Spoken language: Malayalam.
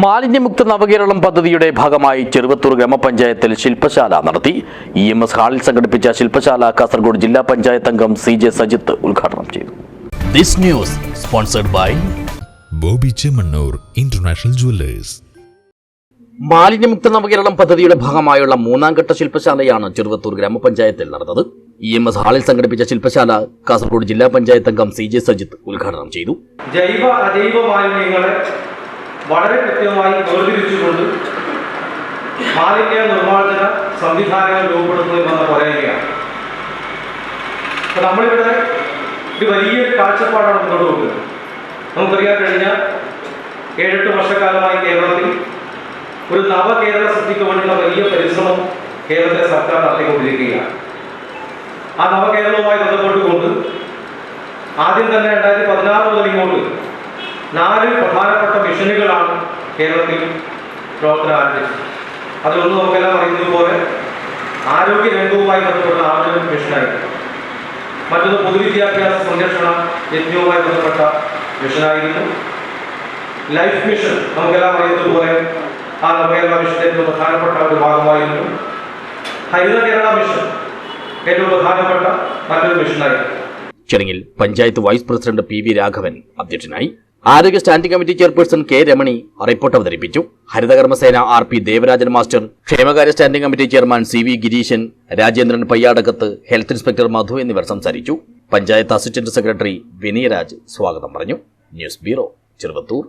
മാലിന്യമുക്ത നവകേരളം പദ്ധതിയുടെ ഭാഗമായി ചെറുവത്തൂർ ഗ്രാമപഞ്ചായത്തിൽ ശില്പശാല നടത്തി. ഇ എം എസ് ഹാളിൽ സംഘടിപ്പിച്ച ശില്പശാല കാസർഗോഡ് ജില്ലാ പഞ്ചായത്ത് അംഗം സി ജെ സജിത്ത് ഉദ്ഘാടനം ചെയ്തു. This news sponsored by Boby Chemmanur international jewellers. മാലിന്യമുക്ത നവകേരളം പദ്ധതിയുടെ ഭാഗമായുള്ള മൂന്നാം ഘട്ട ശില്പശാലയാണ് ചെറുവത്തൂർ ഗ്രാമപഞ്ചായത്തിൽ നടന്നത്. ഇ എം എസ് ഹാളിൽ സംഘടിപ്പിച്ച ശില്പശാല കാസർഗോഡ് ജില്ലാ പഞ്ചായത്ത് അംഗം സി ജെ സജിത്ത് ഉദ്ഘാടനം ചെയ്തു. ജൈവ അജൈവ മാലിന്യങ്ങളെ വളരെ കൃത്യമായി വേർതിരിച്ചുകൊണ്ട് മാലിന്യ നിർമ്മാർജന സംവിധാനങ്ങൾ രൂപപ്പെടുത്തുന്നതെന്ന് പറയുകയാണ് അപ്പോൾ നമ്മളിവിടെ ഒരു വലിയ കാഴ്ചപ്പാടാണ് മുന്നോട്ട് പോകുന്നത് നമുക്കറിയാൻ കഴിഞ്ഞ ഏഴെട്ട് വർഷക്കാലമായി കേരളത്തിൽ ഒരു നവകേരള സൃഷ്ടിക്ക് വേണ്ടിയുള്ള വലിയ പരിശ്രമം കേരളത്തിലെ സർക്കാർ നടത്തിക്കൊണ്ടിരിക്കുകയാണ്. ആ നവകേരളവുമായി ബന്ധപ്പെട്ടുകൊണ്ട് ആദ്യം തന്നെ രണ്ടായിരത്തി പതിനാറ് മുതൽ ഇങ്ങോട്ട് നാല് പ്രധാനപ്പെട്ട മിഷനുകളാണ് കേരളത്തിൽ പ്രവർത്തനം ആരംഭിച്ചത്. അതിലൊന്ന് നമുക്കെല്ലാം അറിയുന്നത് ആരോഗ്യ രംഗവുമായി ബന്ധപ്പെട്ട ആരോഗ്യ മിഷനായിരുന്നു. മറ്റൊന്ന് പൊതുവിദ്യാഭ്യാസ സംരക്ഷണ യജ്ഞവുമായി ബന്ധപ്പെട്ട മിഷനായിരുന്നു. ലൈഫ് മിഷൻ നമുക്കെല്ലാം അറിയുന്നത് ആ നവകേരള മിഷന്റെ ഏറ്റവും പ്രധാനപ്പെട്ട ഒരു ഭാഗമായിരുന്നു. ഹരിത കേരള മിഷൻ ഏറ്റവും പ്രധാനപ്പെട്ട മറ്റൊരു മിഷനായിരുന്നു. ചടങ്ങിൽ panchayat vice president P V Raghavan അധ്യക്ഷനായി ആരോഗ്യ standing committee chairperson K Ramani report അവതരിപ്പിച്ചു. ഹരിതകർമ്മസേന ആർ പി ദേവരാജൻ മാസ്റ്റർ ക്ഷേമകാര്യ standing committee chairman C V Gireeshan Rajendran Payyadakath health inspector Madhu എന്നിവർ സംസാരിച്ചു. പഞ്ചായത്ത് അസിസ്റ്റന്റ് സെക്രട്ടറി വിനയരാജ് സ്വാഗതം പറഞ്ഞു. News bureau Cheruvathur.